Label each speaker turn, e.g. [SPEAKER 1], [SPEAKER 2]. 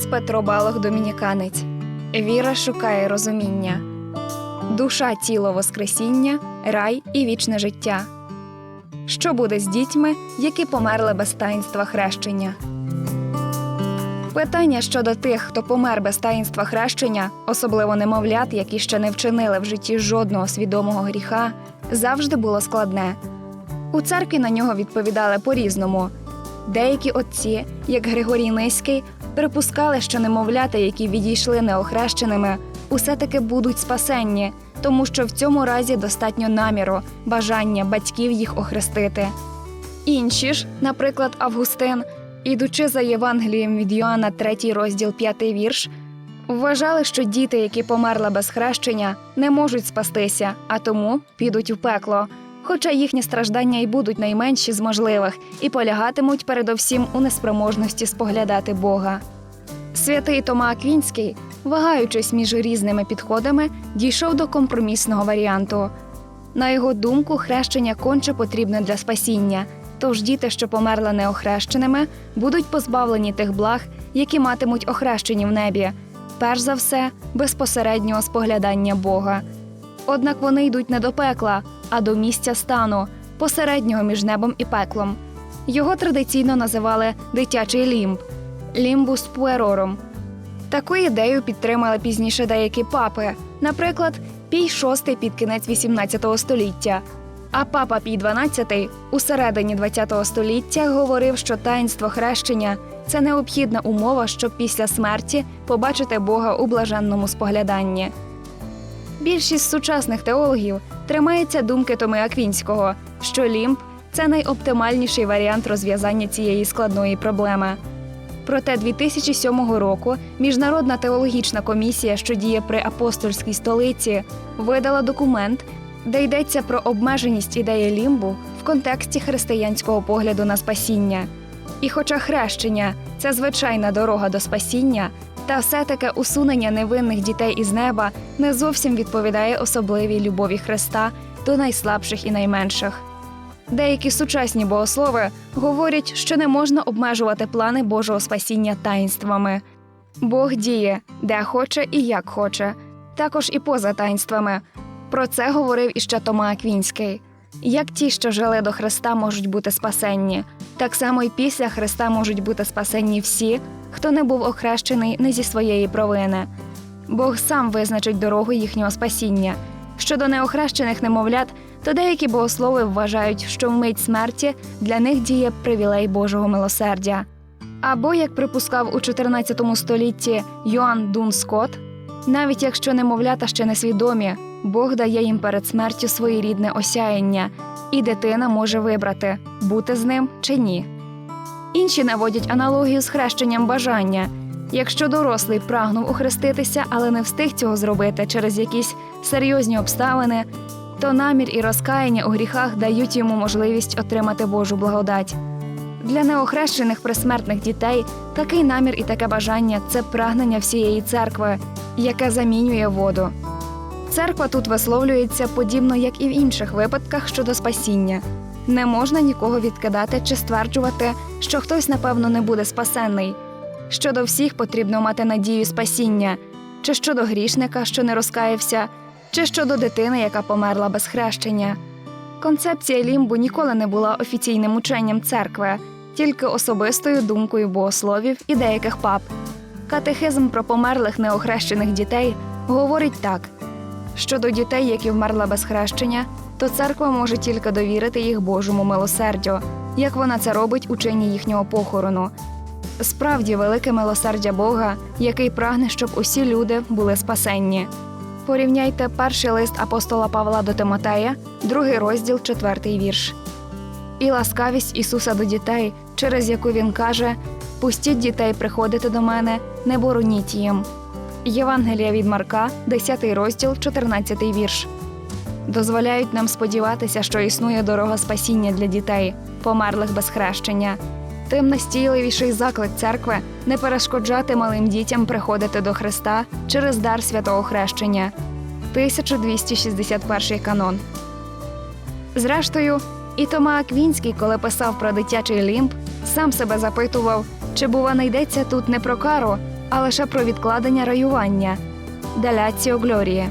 [SPEAKER 1] Отець Петро Балох Домініканець. Віра шукає розуміння. Душа, тіло, Воскресіння, рай і вічне життя. Що буде з дітьми, які померли без таїнства хрещення? Питання щодо тих, хто помер без таїнства хрещення, особливо немовлят, які ще не вчинили в житті жодного свідомого гріха, завжди було складне. У церкві на нього відповідали по-різному. Деякі отці, як Григорій Низький, припускали, що немовлята, які відійшли неохрещеними, усе таки будуть спасенні, тому що в цьому разі достатньо наміру, бажання батьків їх охрестити. Інші ж, наприклад, Августин, ідучи за Євангелієм від Йоанна, 3 розділ 5 вірш, вважали, що діти, які померли без хрещення, не можуть спастися, а тому підуть у пекло. Хоча їхні страждання й будуть найменші з можливих і полягатимуть передовсім у неспроможності споглядати Бога. Святий Тома Аквінський, вагаючись між різними підходами, дійшов до компромісного варіанту. На його думку, хрещення конче потрібне для спасіння, тож діти, що померли неохрещеними, будуть позбавлені тих благ, які матимуть охрещені в небі, перш за все, безпосереднього споглядання Бога. Однак вони йдуть не до пекла, а до місця стану, посереднього між небом і пеклом. Його традиційно називали дитячий лімб лімбус пуерорум. Таку ідею підтримали пізніше деякі папи, наприклад, Пій VI під кінець XVIII століття. А папа Пій XII у середині ХХ століття говорив, що таїнство хрещення це необхідна умова, щоб після смерті побачити Бога у блаженному спогляданні. Більшість сучасних теологів тримається думки Томи Аквінського, що лімб це найоптимальніший варіант розв'язання цієї складної проблеми. Проте 2007 року Міжнародна теологічна комісія, що діє при апостольській столиці, видала документ, де йдеться про обмеженість ідеї лімбу в контексті християнського погляду на спасіння. І хоча хрещення це звичайна дорога до спасіння, та все-таки усунення невинних дітей із неба не зовсім відповідає особливій любові Христа до найслабших і найменших. Деякі сучасні богослови говорять, що не можна обмежувати плани Божого спасіння таїнствами. Бог діє, де хоче і як хоче, також і поза таїнствами. Про це говорив іще Тома Аквінський. Як ті, що жили до Христа, можуть бути спасенні, так само й після Христа можуть бути спасенні всі, хто не був охрещений не зі своєї провини. Бог сам визначить дорогу їхнього спасіння. Щодо неохрещених немовлят, то деякі богослови вважають, що в мить смерті для них діє привілей Божого милосердя. Або, як припускав у 14 столітті Йоанн Дун Скотт, навіть якщо немовлята ще не свідомі, Бог дає їм перед смертю своєрідне осяяння, і дитина може вибрати, бути з ним чи ні. Інші наводять аналогію з хрещенням бажання. Якщо дорослий прагнув охреститися, але не встиг цього зробити через якісь серйозні обставини, то намір і розкаяння у гріхах дають йому можливість отримати Божу благодать. Для неохрещених присмертних дітей такий намір і таке бажання це прагнення всієї церкви, яке замінює воду. Церква тут висловлюється подібно, як і в інших випадках щодо спасіння. Не можна нікого відкидати чи стверджувати, що хтось, напевно, не буде спасенний. Щодо всіх потрібно мати надію спасіння, чи щодо грішника, що не розкаявся, чи щодо дитини, яка померла без хрещення. Концепція лімбу ніколи не була офіційним ученням церкви, тільки особистою думкою богословів і деяких пап. Катехизм про померлих неохрещених дітей говорить так: щодо дітей, які вмерли без хрещення, то церква може тільки довірити їх Божому милосердю, як вона це робить у чині їхнього похорону. Справді велике милосердя Бога, який прагне, щоб усі люди були спасенні. Порівняйте перший лист апостола Павла до Тимотея, другий розділ, четвертий вірш. І ласкавість Ісуса до дітей, через яку Він каже: Пустіть дітей приходити до мене, не бороніть їм. Євангелія від Марка, 10 розділ, 14 вірш. Дозволяють нам сподіватися, що існує дорога спасіння для дітей, померлих без хрещення. Тим настійливіший заклик церкви не перешкоджати малим дітям приходити до Христа через дар святого хрещення. 1261 канон. Зрештою, і Тома Аквінський, коли писав про дитячий лімб, сам себе запитував, чи бува не йдеться тут не про кару, а лише про відкладення раювання Деляціо Глоріє.